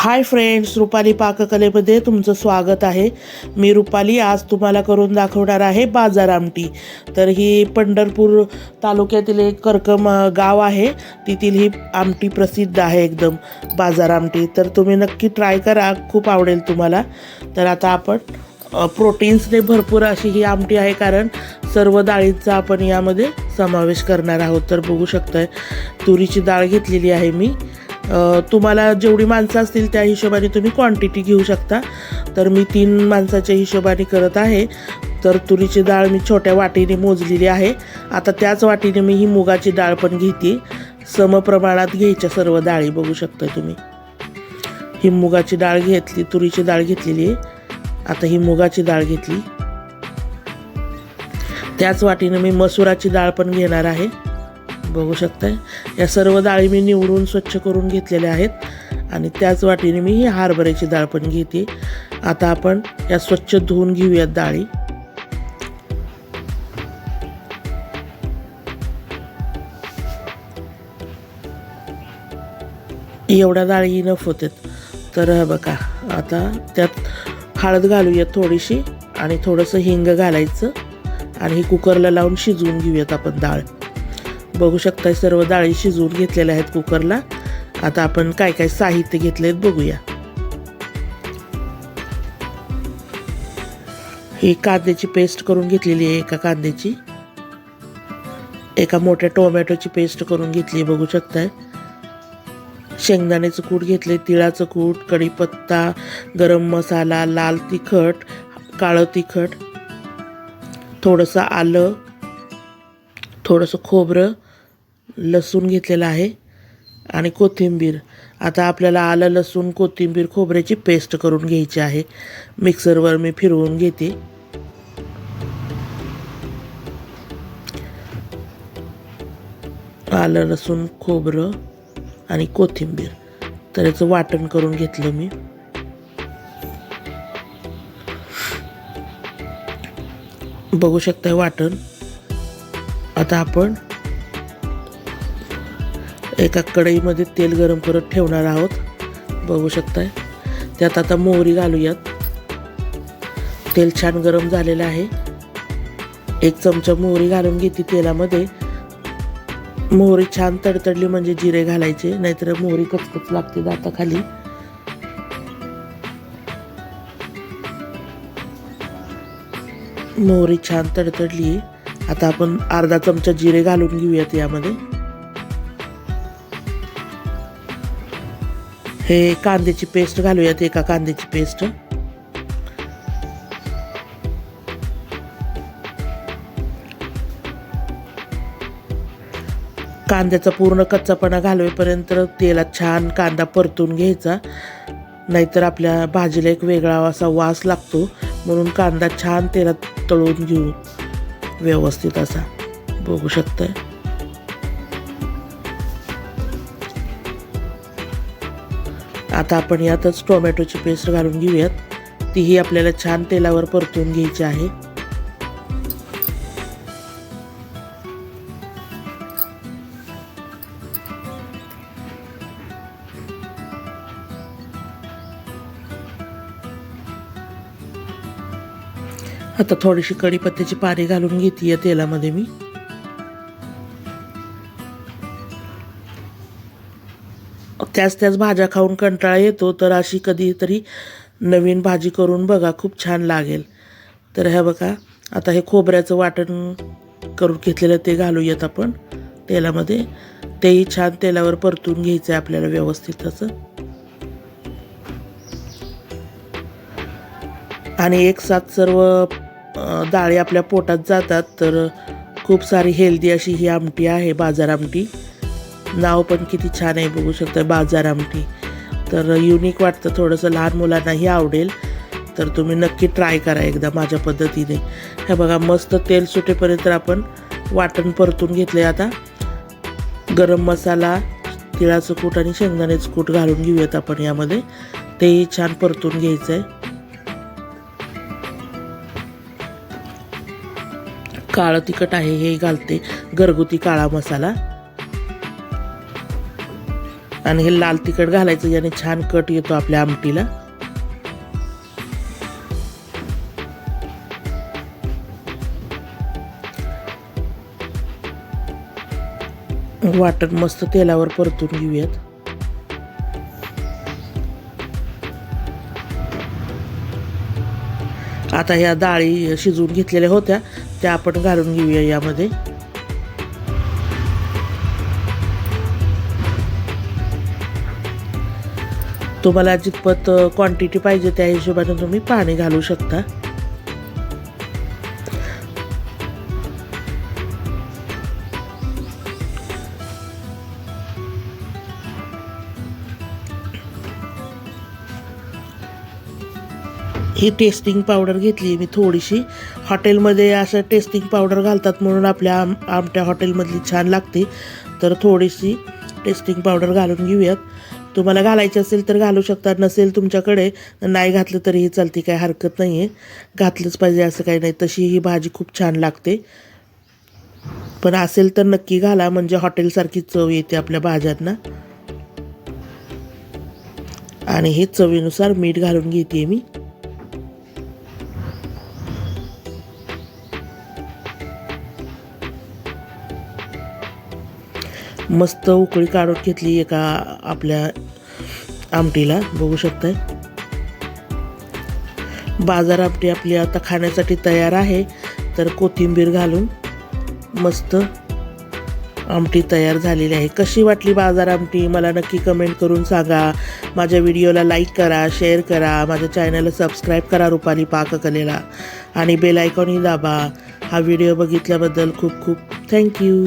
Hi friends Rupali पाककलेमध्ये तुमचं स्वागत आहे. मी रुपाली आज तुम्हाला करून दाखवणार आहे बाजार आमटी. तर ही पंढरपूर तालुक्यातील एक कर्कम गाव आहे. तिथील ही आमटी प्रसिद्ध आहे एकदम बाजार आमटी. तर तुम्ही नक्की ट्राय करा खूप आवडेल तुम्हाला. तर आता आपण प्रोटीन्सने भरपूर अशी ही आमटी आहे कारण सर्व डाळींचा आपण यामध्ये समावेश करणार आहोत. तर बघू शकताय तुरीची डाळ घेतलेली आहे मी. तुम्हाला जेवढी माणसं असतील त्या हिशोबाने तुम्ही क्वांटिटी घेऊ शकता. तर मी तीन माणसाच्या हिशोबाने करत आहे. तर तुरीची डाळ मी छोट्या वाटीने मोजलेली आहे. आता त्याच वाटीने मी ही मुगाची डाळ पण घेते. समप्रमाणात घ्यायच्या सर्व डाळी बघू शकता तुम्ही. ही मुगाची डाळ घेतली तुरीची डाळ घेतलेली आहे. आता ही मुगाची डाळ घेतली. त्याच वाटीने मी मसुराची डाळ पण घेणार आहे. बघू शकताय. या सर्व डाळी मी निवडून स्वच्छ करून घेतलेल्या आहेत आणि त्याच वाटीने मी ही हरभऱ्याची डाळ पण घेते. आता आपण या स्वच्छ धुवून घेऊयात डाळी. एवढ्या डाळी इनफ होतात तर बघा आता त्यात हळद घालूयात थोडीशी आणि थोडंसं हिंग घालायचं आणि ही कुकरला लावून शिजवून घेऊयात आपण डाळ. बघू शकताय सर्व डाळी शिजवून घेतलेल्या आहेत कुकरला. आता आपण काय काय साहित्य घेतले बघूया. ही कांद्याची पेस्ट करून घेतलेली आहे एका कांद्याची. एका मोठ्या टोमॅटोची पेस्ट करून घेतली बघू शकताय. शेंगदाण्याचं कूट घेतले तिळाचं कूट कढीपत्ता गरम मसाला लाल तिखट काळं तिखट थोडंसं आलं थोडंसं खोबरं लसूण घेतलेला आहे आणि कोथिंबीर. आता आपल्याला आलं लसूण कोथिंबीर खोबऱ्याची पेस्ट करून घ्यायची आहे. मिक्सरवर मी फिरवून घेते. आलं लसूण खोबरं आणि कोथिंबीर. तर याचं वाटण करून घेतलं मी. बघू शकताय वाटण. आता आपण एका कढईमध्ये तेल गरम करत ठेवणार आहोत. बघू शकताय. त्यात आता मोहरी घालूयात. तेल छान गरम झालेलं आहे. एक चमचा मोहरी घालून घेते तेलामध्ये. मोहरी छान तडतडली म्हणजे जिरे घालायचे नाहीतर मोहरी कचकच लागते दाताखाली. मोहरी छान तडतडली. आता आपण अर्धा चमचा जिरे घालून घेऊयात यामध्ये. हे कांद्याची पेस्ट घालूयात एका कांद्याची पेस्ट. कांद्याचा पूर्ण कच्चापणा घालवेपर्यंत तेलात छान कांदा परतून घ्यायचा. नाहीतर आपल्या भाजीला एक वेगळा असा वास लागतो म्हणून कांदा छान तेलात तळून घेऊ. व्यवस्थित असा. बघू शकताय? आता आपण यातच टोमॅटोची पेस्ट घालून घेऊयात. तीही आपल्याला छान तेलावर परतून घ्यायची आहे. आता थोडीशी कढीपत्त्याची पाने घालून घेते या तेलामध्ये मी. त्याच त्याच भाज्या खाऊन कंटाळा येतो तर अशी कधीतरी नवीन भाजी करून बघा खूप छान लागेल. तर ह्या बघा आता हे खोबऱ्याचं वाटण करून घेतलेलं ते घालूयात आपण. तेलामध्ये तेही छान तेलावर परतून घ्यायचं आहे आपल्याला व्यवस्थित असं आणि एक साथ सर्व डाळी आपल्या पोटात जातात तर खूप सारी हेल्दी अशी ही आमटी आहे बाजार आमटी. नाव पण किती छान आहे बघू शकता बाजार आमटी. तर युनिक वाटतं थोडंसं लहान मुलांनाही आवडेल. तर तुम्ही नक्की ट्राय करा एकदा माझ्या पद्धतीने. हे बघा मस्त तेल सुटेपर्यंत आपण वाटण परतून घेतले आता. गरम मसाला तिळाचं कूट आणि शेंगदाण्याचं कूट घालून घेऊयात आपण यामध्ये. तेही छान परतून घ्यायचं आहे काळं तिखट आहे हे घालते. घरगुती काळा मसाला. आणि हे लाल तिखट घालायचं याने छान कट येतो आपल्या आमटीला. वाटण मस्त तेलावर परतून घेऊयात. आता ह्या डाळी शिजवून घेतलेल्या होत्या त्या आपण घालून घेऊया यामध्ये. तुम्हाला जितपत क्वांटिटी पाहिजे त्या हिशोबाने तुम्ही पाणी घालू शकता. ही टेस्टिंग पावडर घेतली मी थोडीशी. हॉटेलमध्ये असं टेस्टिंग पावडर घालतात म्हणून आपल्या आम आमट्या हॉटेलमधली छान लागते. तर थोडीशी टेस्टिंग पावडर घालून घेऊयात. तुम्हाला घालायची असेल तर घालू शकता नसेल तुमच्याकडे नाही घातलं तरीही चालते काय हरकत नाही आहे घातलंच पाहिजे असं काही नाही. तशी ही भाजी खूप छान लागते. पण असेल तर नक्की घाला म्हणजे हॉटेलसारखी चव येते आपल्या भाज्यांना. आणि हे चवीनुसार मीठ घालून घेते मी. मस्त उकळी काढून घेतली एका आपल्या आमटीला. बघू शकताय. बाजार आमटी आपली आता खाण्यासाठी तयार आहे. तर कोथिंबीर घालून मस्त आमटी तयार झालेली आहे. कशी वाटली बाजार आमटी? मला नक्की कमेंट करून सांगा. माझ्या व्हिडिओला लाईक करा शेअर करा. माझ्या चॅनलला सबस्क्राईब करा रुपाली पाककलेला आणि बेल आयकॉनही दाबा. हा व्हिडिओ बघितल्याबद्दल खूप खूप थँक्यू